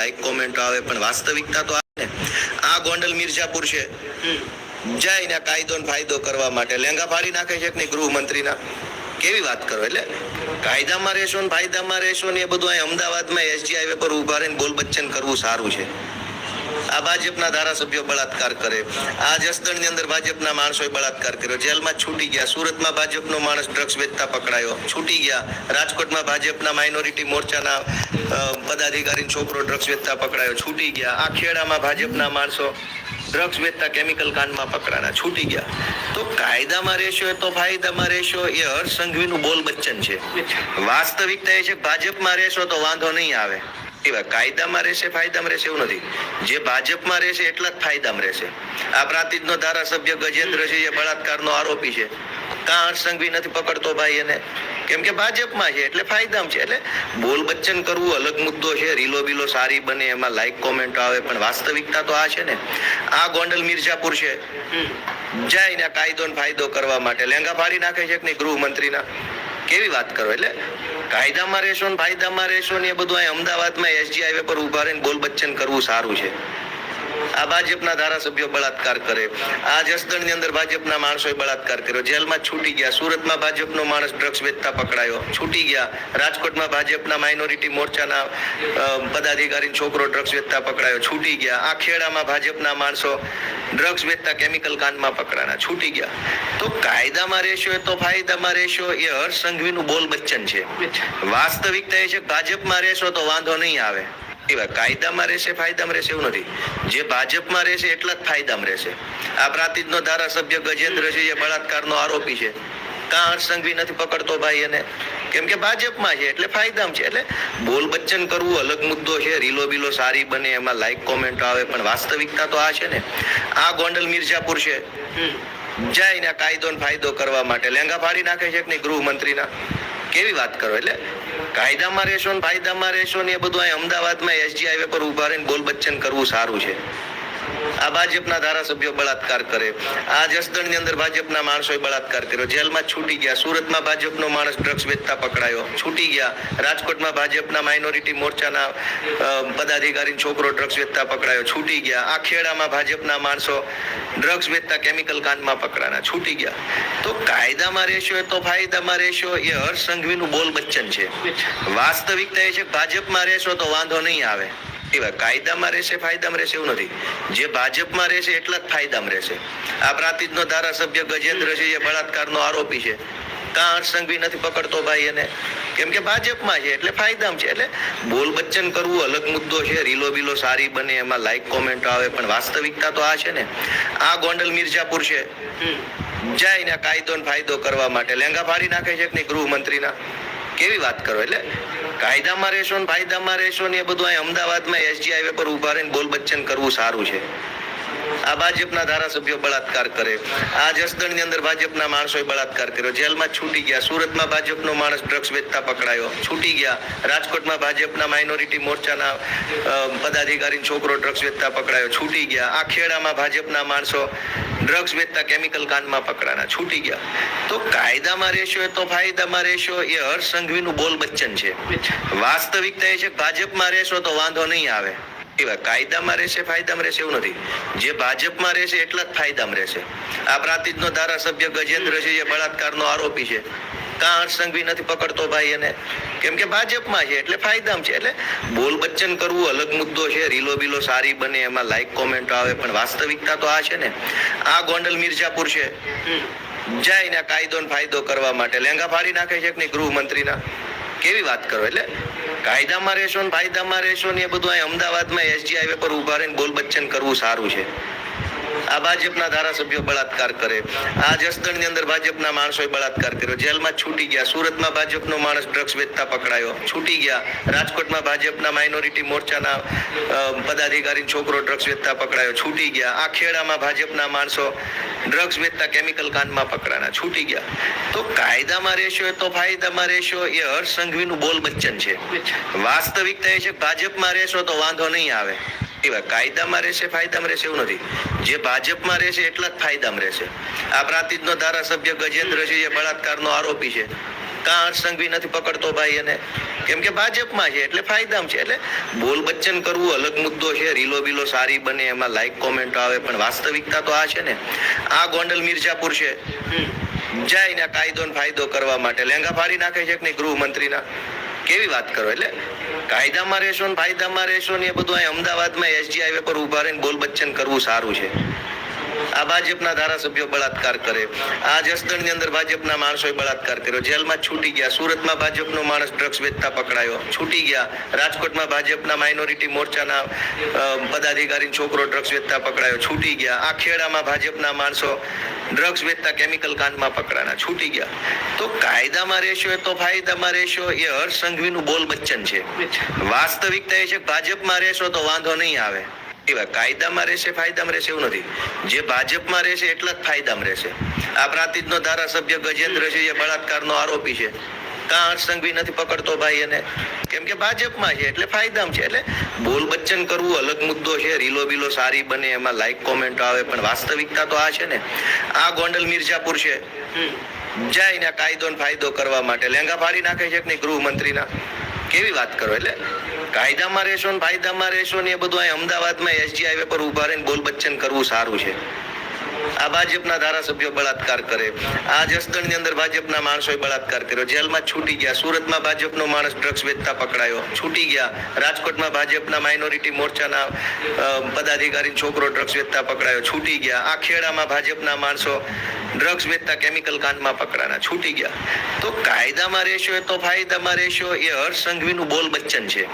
Like કોમેન્ટો આવે, પણ વાસ્તવિકતા તો આવે આ ગોંડલ મિર્જાપુર છે. જઈને કાયદો ફાયદો કરવા માટે લેંગા ફાડી નાખે છે કે નહીં ગૃહમંત્રીના? કેવી વાત કરો, એટલે કાયદામાં રહેશો ને ફાયદામાં રહેશો ને એ બધું અહીં અમદાવાદમાં એસજી હાઈવે પર ઊભા રહીને બોલ બચ્ચન કરવું સારું છે. આ ભાજપના ધારાસભ્યો બળાત્કાર કરે. આ જસદણની અંદર ભાજપના માણસોએ બળાત્કાર કર્યો. જેલમાં છૂટી ગયા. સુરતમાં ભાજપનો માણસ ડ્રગ્સ વેચતા પકડાયો. છૂટી ગયા. રાજકોટમાં ભાજપના માઇનોરિટી મોરચાના પદાધિકારી છોકરો ડ્રગ્સ વેચતા પકડાયો. છૂટી ગયા. આ ખેડામાં ભાજપના માણસો ડ્રગ્સ વેચતા કેમિકલ કાંડમાં પકડાના છૂટી ગયા. તો કાયદામાં રહેશો તો ફાયદામાં રહેશો. એ હર્ષ સંઘવીનું બોલ બચ્ચન છે. વાસ્તવિકતા એ છે, ભાજપમાં રહેશો તો વાંધો નહીં આવે. એવા કાયદામાં રહેશે ફાયદામાં રહેશે એવું નથી. જે ભાજપમાં રહેશે એટલા જ ફાયદામાં રહેશે. આ પ્રાંતિજનો ધારાસભ્ય ગજેન્દ્રસિંહ એ બળાત્કારનો આરોપી છે. કાં હર્ષ નથી પકડતો ભાઈ એને? કેમ કે ભાજપમાં છે એટલે ફાયદામાં છે. એટલે બોલ બચ્ચન કરવું અલગ મુદ્દો છે રીલો બીલો સારી બને એમાં લાઈક કોમેન્ટ આવે પણ વાસ્તવિકતા તો આ છે ને. આ ગોંડલ મિર્જાપુર છે. જઈને કાયદો ને ફાયદો કરવા માટે લેંગા ફાડી નાખે છે કે નહીં ગૃહમંત્રીના? કેવી વાત કરો? એટલે કાયદામાં રહેશો ને ફાયદામાં રહેશો ને એ બધું અહીં અમદાવાદમાં એસજી હાઈવે પર ઊભા રહીને બોલ બચ્ચન કરવું સારું છે. આ ભાજપના ધારાસભ્યો બળાત્કાર કરે. આ જસદણની અંદર ભાજપના માણસોએ બળાત્કાર કર્યો. જેલમાં છૂટી ગયા. સુરતમાં ભાજપનો માણસ ડ્રગ્સ વેચતા પકડાયો. છૂટી ગયા. રાજકોટમાં ભાજપના માઇનોરિટી મોરચાના પદાધિકારી છોકરો ડ્રગ્સ વેચતા પકડાયો. છૂટી ગયા. આ ખેડામાં ભાજપના માણસો ડ્રગ્સ વેચતા કેમિકલ કાંડમાં પકડાના છૂટી ગયા. તો કાયદામાં રહેશો તો ફાયદામાં રહેશો. એ હર્ષ સંઘવીનું બોલ બચ્ચન. છે વાસ્તવિકતા એ છે ભાજપમાં રહેશો તો વાંધો નહીં આવે. એવા કાયદામાં રહેશે ફાયદામાં રહેશે એવું નથી. જે ભાજપમાં રહેશે એટલા જ ફાયદામાં રહેશે. આ પ્રાંતિજનો ધારાસભ્ય ગજેન્દ્ર છે એ બળાત્કારનો આરોપી છે. કાં હર્ષ નથી પકડતો ભાઈ એને? કેમ કે ભાજપમાં છે એટલે ફાયદામાં છે. એટલે બોલ બચ્ચન કરવું અલગ મુદ્દો છે રીલો બીલો સારી બને એમાં લાઈક કોમેન્ટ આવે પણ વાસ્તવિકતા તો આ છે ને. આ ગોંડલ મિર્જાપુર છે. જઈને કાયદો ફાયદો કરવા માટે લેંગા ફાડી નાખે છે કે નહીં ગૃહમંત્રીના? કેવી વાત કરો એટલે કાયદામાં રહેશો ને ફાયદામાં રહેશો ને એ બધું અહીં અમદાવાદમાં એસજી હાઈવે પર ઊભા રહીને બોલ બચ્ચન કરવું સારું છે. આ ભાજપના ધારાસભ્યો બળાત્કાર કરે. આ જસદણની અંદર ભાજપના માણસોએ બળાત્કાર કર્યો. જેલમાં છૂટી ગયા. સુરતમાં ભાજપનો માણસ ડ્રગ્સ વેચતા પકડાયો. છૂટી ગયા. રાજકોટમાં ભાજપના માઇનોરિટી મોરચાના પદાધિકારી છોકરો ડ્રગ્સ વેચતા પકડાયો. છૂટી ગયા. આ ખેડામાં ભાજપના માણસો ડ્રગ્સ વેચતા કેમિકલ કાંડમાં પકડાના છૂટી ગયા. તો કાયદામાં રહેશો તો ફાયદામાં રહેશો. એ હર્ષ સંઘવીનું બોલ બચ્ચન છે. વાસ્તવિકતા એ છે ભાજપમાં રહેશો તો વાંધો નહીં આવે. એવા કાયદામાં રહેશે, ફાયદામાં રહેશે એવું નથી. જે ભાજપમાં રહેશે એટલા જ ફાયદામાં રહેશે. આ પ્રાંતિજનો ધારાસભ્ય ગજેન્દ્રસિંહ એ બળાત્કારનો આરોપી છે. કાં હર્ષ સંઘવી નથી પકડતો ભાઈ એને. કેમ કે ભાજપમાં છે, એટલે ફાયદામાં છે. એટલે બોલ બચ્ચન કરવું અલગ મુદ્દો છે, રીલો બીલો સારી બને, એમાં લાઈક કોમેન્ટ આવે, પણ વાસ્તવિકતા તો આ છે ને. આ ગોંડલ મિર્જાપુર છે. કાયદો ને ફાયદો કરવા માટે લેંગા ફાડી નાખે છે કે નહીં ગૃહમંત્રીના? કેવી વાત કરો, એટલે કાયદામાં રહેશો ને ફાયદામાં રહેશો ને એ બધું અહીં અમદાવાદમાં એસજી હાઈવે પર ઊભા રહીને બોલ બચ્ચન કરવું સારું છે. આ ભાજપના ધારાસભ્યો બળાત્કાર કરે. આ જસદણની અંદર ભાજપના માણસોએ બળાત્કાર કર્યો. જેલમાં છૂટી ગયા. સુરતમાં ભાજપનો માણસ ડ્રગ્સ વેચતા પકડાયો. છૂટી ગયા. રાજકોટમાં ભાજપના માઇનોરિટી મોરચાના પદાધિકારી છોકરો ડ્રગ્સ વેચતા પકડાયો. છૂટી ગયા. આ ખેડામાં ભાજપના માણસો ડ્રગ્સ વેચતા કેમિકલ કાંડમાં પકડાના છૂટી ગયા. તો કાયદામાં રહેશો તો ફાયદામાં રહેશો. એ હર્ષ સંઘવીનું બોલ બચ્ચન છે. વાસ્તવિકતા એ છે ભાજપમાં રહેશો તો વાંધો નહીં આવે. એવા કાયદામાં રહેશે ફાયદામાં રહેશે એવું નથી. જે ભાજપમાં રહેશે એટલા જ ફાયદામાં રહેશે. આ પ્રાંતિજનો ધારાસભ્ય ગજેન્દ્ર છે એ બળાત્કારનો આરોપી છે. કાં હર્ષ નથી પકડતો ભાઈ એને? કેમ કે ભાજપમાં છે એટલે ફાયદામાં છે. એટલે બોલ બચ્ચન કરવું અલગ મુદ્દો છે રીલો બીલો સારી બને એમાં લાઈક કોમેન્ટ આવે પણ વાસ્તવિકતા તો આ છે ને. આ ગોંડલ મિર્જાપુર છે. જઈને કાયદો ને ફાયદો કરવા માટે. લેંગા ફાડી નાખે છે કે નહીં ગૃહમંત્રીના? કેવી વાત કરો? એટલે કાયદામાં રહેશો ને ફાયદામાં રહેશો ને એ બધું અહીં અમદાવાદમાં એસજી હાઈવે પર ઊભા રહીને બોલ બચ્ચન કરવું સારું છે. આ ભાજપના ધારાસભ્યો બળાત્કાર કરે. આ જસદણની અંદર ભાજપના માણસોએ બળાત્કાર કર્યો. જેલમાં છૂટી ગયા. સુરતમાં ભાજપનો માણસ ડ્રગ્સ વેચતા પકડાયો. છૂટી ગયા. રાજકોટમાં ભાજપના માઇનોરિટી મોરચાના પદાધિકારી છોકરો ડ્રગ્સ વેચતા પકડાયો. છૂટી ગયા. આ ખેડામાં ભાજપના માણસો ડ્રગ્સ વેચતા કેમિકલ કાંડમાં પકડાના છૂટી ગયા. તો કાયદામાં રહેશો તો ફાયદામાં રહેશો. એ હર્ષ સંઘવીનું બોલ બચ્ચન. છે વાસ્તવિકતા એ છે ભાજપમાં રહેશો તો વાંધો નહીં આવે. એવા કાયદામાં રહેશે ફાયદામાં રહેશે એવું નથી. જે ભાજપમાં રહેશે એટલા જ ફાયદામાં રહેશે. આ પ્રાંતિજનો ધારાસભ્ય ગજેન્દ્ર છે એ બળાત્કારનો આરોપી છે. કાં હર્ષ સંઘવી નથી પકડતો ભાઈ એને. કેમ કે ભાજપમાં છે એટલે ફાયદામાં છે. એટલે બોલ બચ્ચન કરવું અલગ મુદ્દો છે રીલો બીલો સારી બને એમાં લાઈક કોમેન્ટ આવે પણ વાસ્તવિકતા તો આ છે ને. આ ગોંડલ મિર્જાપુર છે. જાય ને કાયદો ફાયદો કરવા માટે લેંગા ફાડી નાખે છે કે નહીં ગૃહમંત્રીના? કેવી વાત કરો? એટલે કાયદામાં રહેશો ને ફાયદામાં રહેશો ને એ બધું અહીં અમદાવાદમાં એસજી હાઈવે પર ઊભા રહીને બોલ બચ્ચન કરવું સારું છે. આ ભાજપના ધારાસભ્યો બળાત્કાર કરે. આ જસદણની અંદર ભાજપના માણસોએ બળાત્કાર કર્યો. જેલમાં છૂટી ગયા. સુરતમાં ભાજપનો માણસ ડ્રગ્સ વેચતા પકડાયો. છૂટી ગયા. રાજકોટમાં ભાજપના માઇનોરિટી મોરચાના પદાધિકારી છોકરો ડ્રગ્સ વેચતા પકડાયો. છૂટી ગયા. આ ખેડામાં ભાજપના માણસો ડ્રગ્સ વેચતા કેમિકલ કાંડમાં પકડાના છૂટી ગયા. તો કાયદામાં રહેશો એ તો ફાયદામાં રહેશો. એ હર્ષ સંઘવીનું બોલ બચ્ચન છે. વાસ્તવિકતા એ છે ભાજપમાં રહેશો તો વાંધો નહીં આવે. એવા કાયદામાં રહેશે, ફાયદામાં રહેશે એવું નથી. જે ભાજપમાં રહેશે એટલા જ ફાયદામાં રહેશે. આ પ્રાંતિજનો ધારાસભ્ય ગજેન્દ્ર એ બળાત્કારનો આરોપી છે. કાં હર્ષ નથી પકડતો ભાઈ એને? કેમ કે ભાજપમાં છે, એટલે ફાયદામાં છે. એટલે બોલ બચ્ચન કરવું અલગ મુદ્દો છે. રીલો બીલો સારી બને, એમાં લાઈક કોમેન્ટ આવે, પણ વાસ્તવિકતા તો આ છે ને. આ ગોંડલ મિર્જાપુર છે. જાય ને કાયદો ફાયદો કરવા માટે લેંગા ફાડી નાખે છે કે નહીં ગૃહમંત્રીના? કેવી વાત કરો, એટલે કાયદામાં રહેશો ને ફાયદામાં રહેશો ને એ બધું અહીં અમદાવાદમાં એસજી હાઈવે પર ઊભા રહીને બોલ બચ્ચન કરવું સારું છે. આ ભાજપના ધારાસભ્યો બળાત્કાર કરે. આ જસદણની અંદર ભાજપના માણસોએ બળાત્કાર કર્યો. જેલમાં છૂટી ગયા. સુરતમાં ભાજપનો માણસ ડ્રગ્સ વેચતા પકડાયો. છૂટી ગયા. રાજકોટમાં ભાજપના માઇનોરિટી મોરચાના પદાધિકારી છોકરો ડ્રગ્સ વેચતા પકડાયો. છૂટી ગયા. આ ખેડામાં ભાજપના માણસો ડ્રગ્સ વેચતા કેમિકલ કાંડમાં પકડાના છૂટી ગયા. તો કાયદામાં રહેશો એ તો ફાયદામાં રહેશો. એ હર્ષ સંઘવીનું બોલ બચ્ચન છે.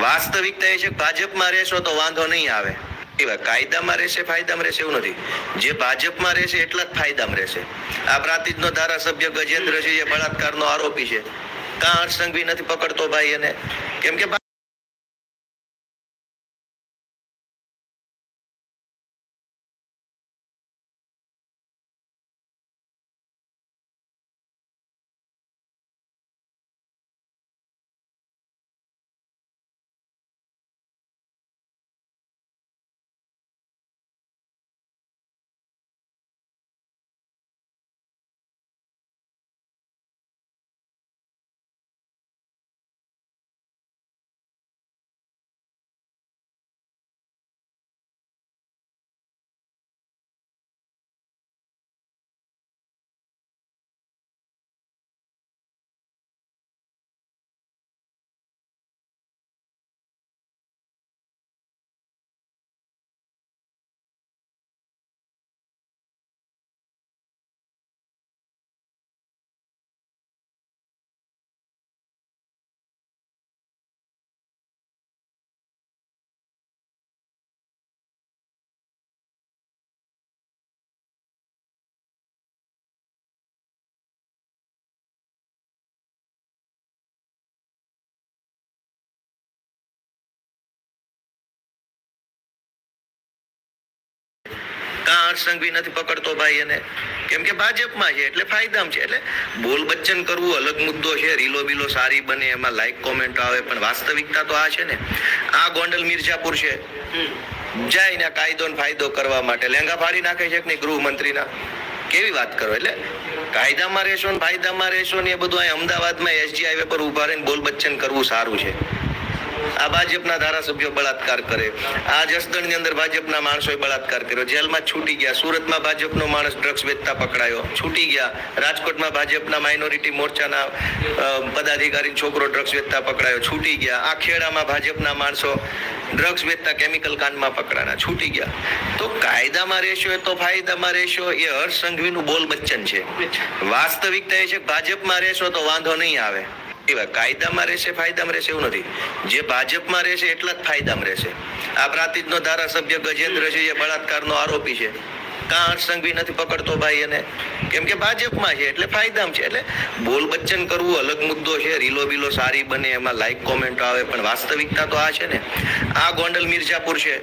વાસ્તવિકતા એ છે ભાજપમાં રહેશો તો વાંધો નહીં આવે. એવા કાયદામાં રહેશે, ફાયદામાં રહેશે એવું નથી. જે ભાજપમાં રહેશે એટલા જ ફાયદામાં રહેશે. આ પ્રાંતિજનો ધારાસભ્ય ગજેન્દ્ર છે એ બળાત્કારનો આરોપી છે. કાં હર્ષ નથી પકડતો ભાઈ એને? કેમ કે કાં હર્ષ નથી પકડતો ભાઈ એને. કેમ કે ભાજપમાં છે એટલે ફાયદામાં છે. એટલે બોલ બચ્ચન કરવું અલગ મુદ્દો છે રીલો બીલો સારી બને એમાં લાઈક કોમેન્ટ આવે પણ વાસ્તવિકતા તો આ છે ને. આ ગોંડલ મિર્જાપુર છે. જાય ને કાયદો ફાયદો કરવા માટે લેંગા ફાડી નાખે છે કે નહીં ગૃહમંત્રીના? કેવી વાત કરો એટલે કાયદામાં રહેશો ને ફાયદામાં રહેશો ને એ બધું અહીં અમદાવાદમાં એસજી હાઈવે પર ઊભા રહીને બોલ બચ્ચન કરવું સારું છે. આ ભાજપના ધારાસભ્યો બળાત્કાર કરે. આ જસદણની અંદર ભાજપના માણસોએ બળાત્કાર કર્યો. જેલમાં છૂટી ગયા. સુરતમાં ભાજપનો માણસ ડ્રગ્સ વેચતા પકડાયો. છૂટી ગયા. રાજકોટમાં ભાજપના માઇનોરિટી મોરચાના પદાધિકારી છોકરો ડ્રગ્સ વેચતા પકડાયો. છૂટી ગયા. આ ખેડામાં ભાજપના માણસો ડ્રગ્સ વેચતા કેમિકલ કાંડમાં પકડાના છૂટી ગયા. તો કાયદામાં રહેશો તો ફાયદામાં રહેશો. એ હર્ષ સંઘવીનું બોલ બચ્ચન છે. વાસ્તવિકતા એ છે ભાજપમાં રહેશો તો વાંધો નહીં આવે. એવા કાયદામાં રહેશે, ફાયદામાં રહેશે એવું નથી. જે ભાજપમાં રહેશે એટલા જ ફાયદામાં રહેશે. આ પ્રાંતિજનો ધારાસભ્ય ગજેન્દ્ર છે, એ બળાત્કારનો આરોપી છે. કાં હર્ષ નથી પકડતો ભાઈ એને. કેમ કે ભાજપમાં છે, એટલે ફાયદામાં છે. એટલે બોલ બચ્ચન કરવું અલગ મુદ્દો છે. રીલો બીલો સારી બને, એમાં લાઈક કોમેન્ટ આવે, પણ વાસ્તવિકતા તો આ છે ને. આ ગોંડલ મિર્જાપુર છે.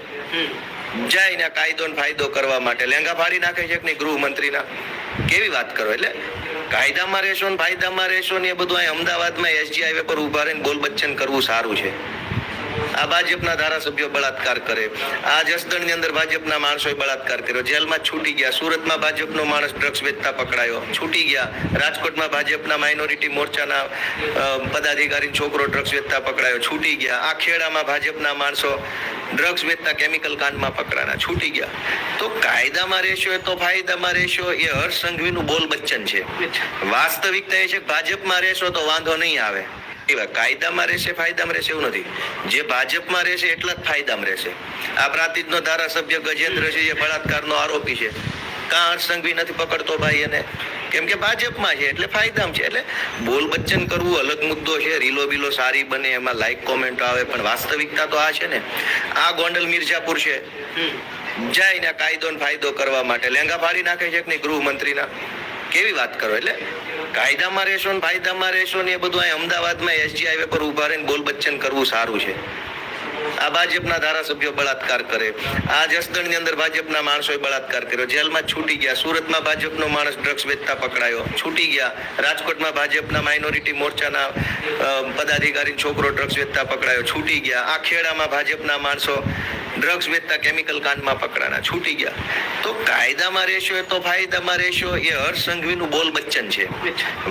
જાય ને કાયદો ફાયદો કરવા માટે લેંગા ફાડી નાખે છે કે નહીં ગૃહમંત્રીના? કેવી વાત કરો, એટલે કાયદામાં રહેશો ને ફાયદામાં રહેશો ને એ બધું અહીં અમદાવાદમાં એસજી હાઈવે પર ઊભા રહીને બોલ બચ્ચન કરવું સારું છે. આ ભાજપના ધારાસભ્યો બળાત્કાર કરે. આ જસદણની અંદર ભાજપના માણસોએ બળાત્કાર કર્યો. જેલમાં છૂટી ગયા. સુરતમાં ભાજપનો માણસ ડ્રગ્સ વેચતા પકડાયો. છૂટી ગયા. રાજકોટમાં ભાજપના માઇનોરિટી મોરચાના પદાધિકારી છોકરો ડ્રગ્સ વેચતા પકડાયો. છૂટી ગયા. આ ખેડામાં ભાજપના માણસો ડ્રગ્સ વેચતા કેમિકલ કાંડમાં પકડાના છૂટી ગયા. તો કાયદામાં રહેશો તો ફાયદામાં રહેશો એ હર્ષ સંઘવીનું બોલ બચ્ચન છે. વાસ્તવિકતા એ છે ભાજપમાં રહેશો તો વાંધો નહીં આવે. એવા કાયદામાં રહેશે ફાયદામાં રહેશે એવું નથી. જે ભાજપમાં રહેશે એટલા જ ફાયદામાં રહેશે. આ પ્રાંતિજનો ધારાસભ્ય ગજેન્દ્ર છે એ બળાત્કારનો આરોપી છે. કાં હર્ષ સંઘવી નથી પકડતો ભાઈ એને? કેમ કે ભાજપમાં છે, એટલે ફાયદામાં છે. એટલે બોલ બચ્ચન કરવું અલગ મુદ્દો છે, રીલો બીલો સારી બને, એમાં લાઈક કોમેન્ટ આવે, પણ વાસ્તવિકતા તો આ છે ને. આ ગોંડલ મિર્જાપુર છે. જાય ને કાયદો ફાયદો કરવા માટે લેંગા ફાડી નાખે છે કે નહીં ગૃહમંત્રીના? કેવી વાત કરો, એટલે કાયદામાં રહેશો ને ફાયદામાં રહેશો ને એ બધું અહીં અમદાવાદમાં એસજી હાઈવે પર ઊભા રહીને બોલ બચ્ચન કરવું સારું છે. આ ભાજપના ધારાસભ્યો બળાત્કાર કરે. આ જસદણની અંદર ભાજપના માણસોએ બળાત્કાર કર્યો. જેલમાં છૂટી ગયા. સુરતમાં ભાજપનો માણસ ડ્રગ્સ વેચતા પકડાયો. છૂટી ગયા. રાજકોટમાં ભાજપના માઇનોરિટી મોરચાના પદાધિકારી છોકરો ડ્રગ્સ વેચતા પકડાયો. છૂટી ગયા. આ ખેડામાં ભાજપના માણસો ડ્રગ્સ વેચતા કેમિકલ કાંડમાં પકડાના છૂટી ગયા. તો કાયદામાં રહેશો તો ફાયદામાં રહેશો. એ હર્ષ સંઘવીનું બોલ બચ્ચન છે.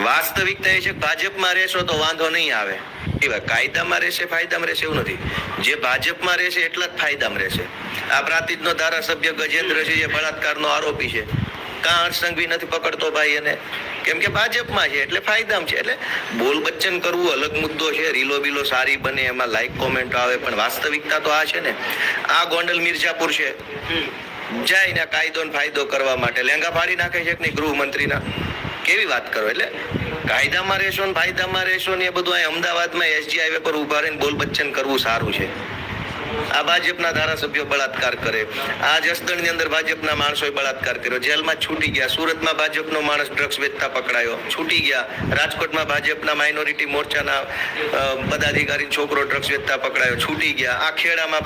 વાસ્તવિકતા એ છે ભાજપમાં રહેશો તો વાંધો નહીં આવે. એવા કાયદામાં રહેશે ફાયદામાં રહેશે એવું નથી. જે ભાજપમાં રહેશે એટલા જ ફાયદામાં રહેશે. આ પ્રાંતિજનો ધારાસભ્ય ગજેન્દ્ર છે એ બળાત્કારનો આરોપી છે. કાં હર્ષ નથી પકડતો ભાઈ એને. કેમ કે ભાજપમાં છે એટલે ફાયદામાં છે. એટલે બોલ બચ્ચન કરવું અલગ મુદ્દો છે. રીલો બીલો સારી બને એમાં લાઈક કોમેન્ટ આવે પણ વાસ્તવિકતા તો આ છે ને. આ ગોંડલ મિર્જાપુર છે. જાય ને કાયદો ફાયદો કરવા માટે લેંગા ફાડી નાખે છે કે નહીં ગૃહમંત્રીના? કેવી વાત કરો? એટલે કાયદામાં રહેશો ને ફાયદામાં રહેશો ને એ બધું અહીં અમદાવાદમાં એસજી હાઈવે પર ઊભા રહીને બોલ બચ્ચન કરવું સારું છે. આ ભાજપના ધારાસભ્યો બળાત્કાર કરે. આ જસદણની અંદર ભાજપના માણસોએ બળાત્કાર કર્યો. જેલમાં છૂટી ગયા. સુરતમાં ભાજપનો માણસ ડ્રગ્સ વેચતા પકડાયો. છૂટી ગયા. રાજકોટમાં ભાજપના માઇનોરિટી મોરચાના પદાધિકારી છોકરો ડ્રગ્સ વેચતા પકડાયો. છૂટી ગયા. આ ખેડામાં